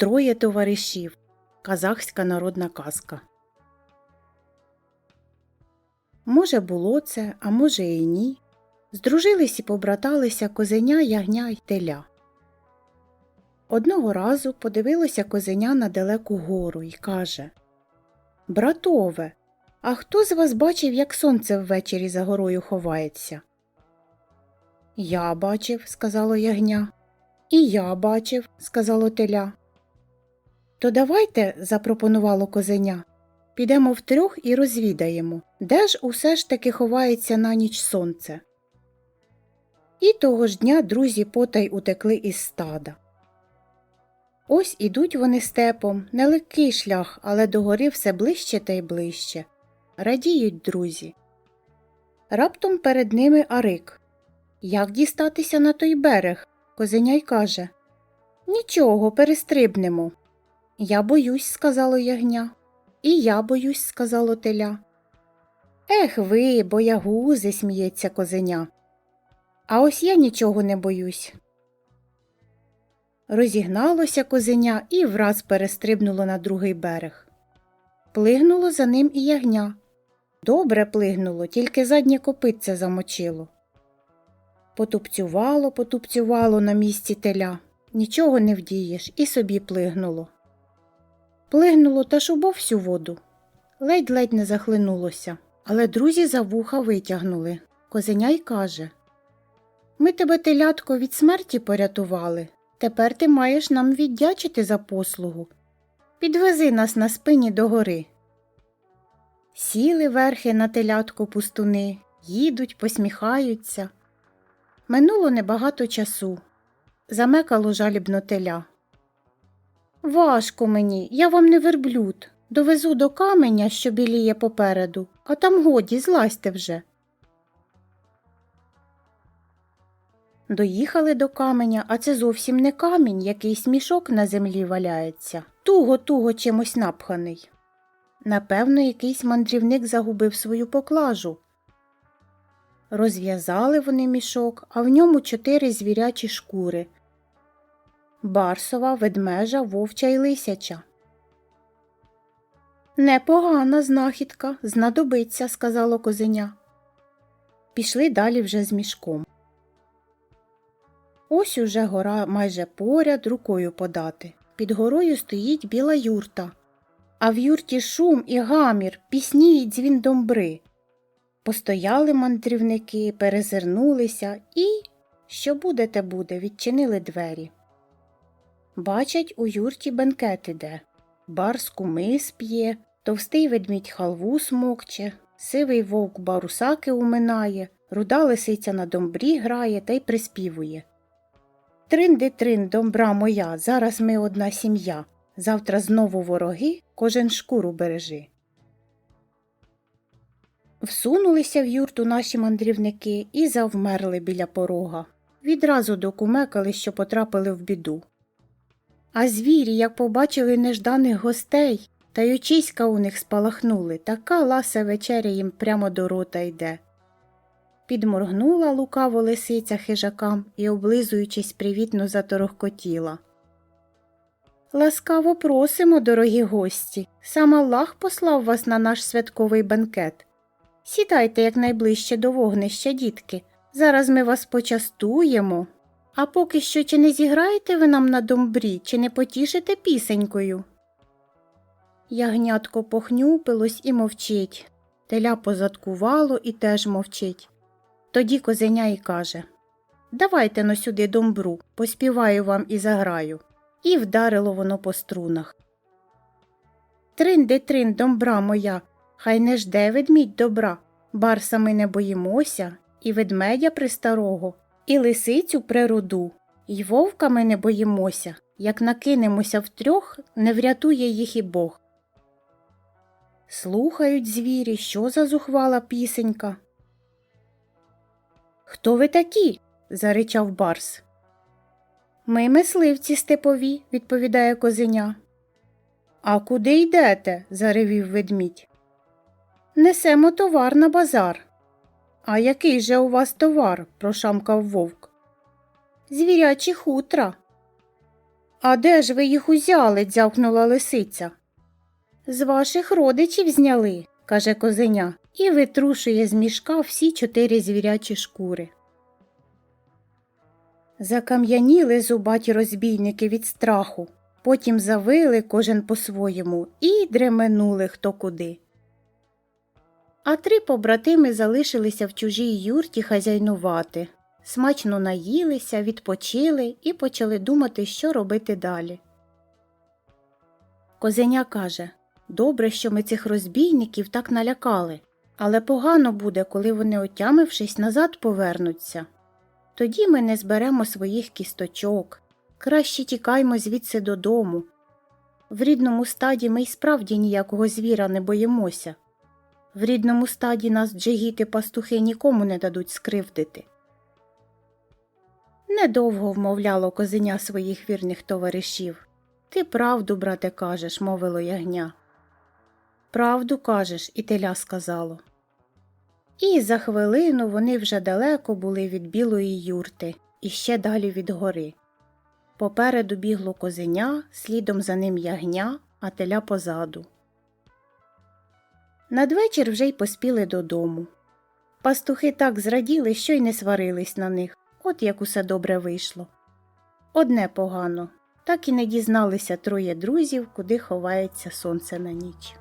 Троє товаришів. Казахська народна казка. Може, було це, а може і ні. Здружились і побраталися козеня, ягня й теля. Одного разу подивилося козеня на далеку гору і каже Братове, а хто з вас бачив, як сонце ввечері за горою ховається? Я бачив, сказало ягня. І я бачив, сказало теля. То давайте, запропонувало козеня, підемо втрьох і розвідаємо, де ж усе ж таки ховається на ніч сонце. І того ж дня друзі потай утекли із стада. Ось ідуть вони степом, нелегкий шлях, але до гори все ближче та й ближче. Радіють друзі. Раптом перед ними Арик. Як дістатися на той берег? Козеняй каже. Нічого, перестрибнемо. Я боюсь, сказало ягня. І я боюсь, сказало теля. Ех ви, боягузи, сміється козеня. А ось я нічого не боюсь. Розігналося козеня і враз перестрибнуло на другий берег. Плигнуло за ним і ягня. Добре плигнуло, тільки заднє копитце замочило. Потупцювало, потупцювало на місці теля. Нічого не вдієш, і собі плигнуло. Плигнуло та ж убо всю воду. Ледь-ледь не захлинулося, але друзі за вуха витягнули. Козеня й каже Ми тебе, телятко, від смерті порятували. Тепер ти маєш нам віддячити за послугу. Підвези нас на спині до гори. Сіли верхи на телятко пустуни, їдуть, посміхаються. Минуло небагато часу. Замекало жалібно теля. Важко мені, я вам не верблюд. Довезу до каменя, що біліє попереду, а там годі, злазьте вже. Доїхали до каменя, а це зовсім не камінь, якийсь мішок на землі валяється, туго-туго чимось напханий. Напевно, якийсь мандрівник загубив свою поклажу. Розв'язали вони мішок, а в ньому чотири звірячі шкури барсова, ведмежа, вовча і лисяча. Непогана знахідка, знадобиться, сказало козеня. Пішли далі вже з мішком. Ось уже гора майже поряд рукою подати. Під горою стоїть біла юрта, а в юрті шум і гамір, пісні й дзвін домбри. Постояли мандрівники, перезирнулися і, що буде, те буде, відчинили двері. Бачать, у юрті бенкет іде. Барс кумис п'є, товстий ведмідь халву смокче, сивий вовк барусаки уминає, руда лисиця на домбрі грає та й приспівує. Тринди трин, домбра моя, зараз ми одна сім'я. Завтра знову вороги, кожен шкуру бережи. Всунулися в юрту наші мандрівники і завмерли біля порога. Відразу докумекали, що потрапили в біду. А звірі, як побачили нежданих гостей, та й очиська у них спалахнули, така ласа вечеря їм прямо до рота йде. Підморгнула лукаво лисиця хижакам і, облизуючись, привітно заторохкотіла. Ласкаво просимо, дорогі гості. Сам Аллах послав вас на наш святковий бенкет. Сідайте якнайближче до вогнища, дітки. Зараз ми вас почастуємо. А поки що чи не зіграєте ви нам на домбрі, чи не потішите пісенькою? Ягнятко похнюпилось і мовчить. Теля позадкувало і теж мовчить. Тоді козеня й каже Давайте но сюди домбру, поспіваю вам і заграю. І вдарило воно по струнах. Трин де трин, домбра моя, хай не жде ведмідь добра, барса ми не боїмося, і ведмедя пристарого, і лисицю природу, й вовка ми не боїмося, як накинемося втрьох, не врятує їх і Бог. Слухають звірі, що за зухвала пісенька. Хто ви такі? заричав барс. Ми мисливці степові, відповідає козеня. А куди йдете? заревів ведмідь. Несемо товар на базар. А який же у вас товар? прошамкав вовк. Звірячі хутра. А де ж ви їх узяли? дзявкнула лисиця. З ваших родичів зняли, каже козеня, і витрушує з мішка всі чотири звірячі шкури. Закам'яніли зубаті розбійники від страху, потім завили кожен по-своєму і дременули хто куди. А три побратими залишилися в чужій юрті хазяйнувати, смачно наїлися, відпочили і почали думати, що робити далі. Козеня каже Добре, що ми цих розбійників так налякали, але погано буде, коли вони, отямившись, назад повернуться. Тоді ми не зберемо своїх кісточок, краще тікаймо звідси додому. В рідному стаді ми й справді ніякого звіра не боїмося. В рідному стаді нас джигіти пастухи нікому не дадуть скривдити. Недовго вмовляло козеня своїх вірних товаришів. Ти правду, брате, кажеш, мовило ягня. Правду кажеш, і теля сказало. І за хвилину вони вже далеко були від білої юрти і ще далі від гори. Попереду бігло козеня, слідом за ним ягня, а теля позаду. Надвечір вже й поспіли додому. Пастухи так зраділи, що й не сварились на них, от як усе добре вийшло. Одне погано, так і не дізналися троє друзів, куди ховається сонце на ніч.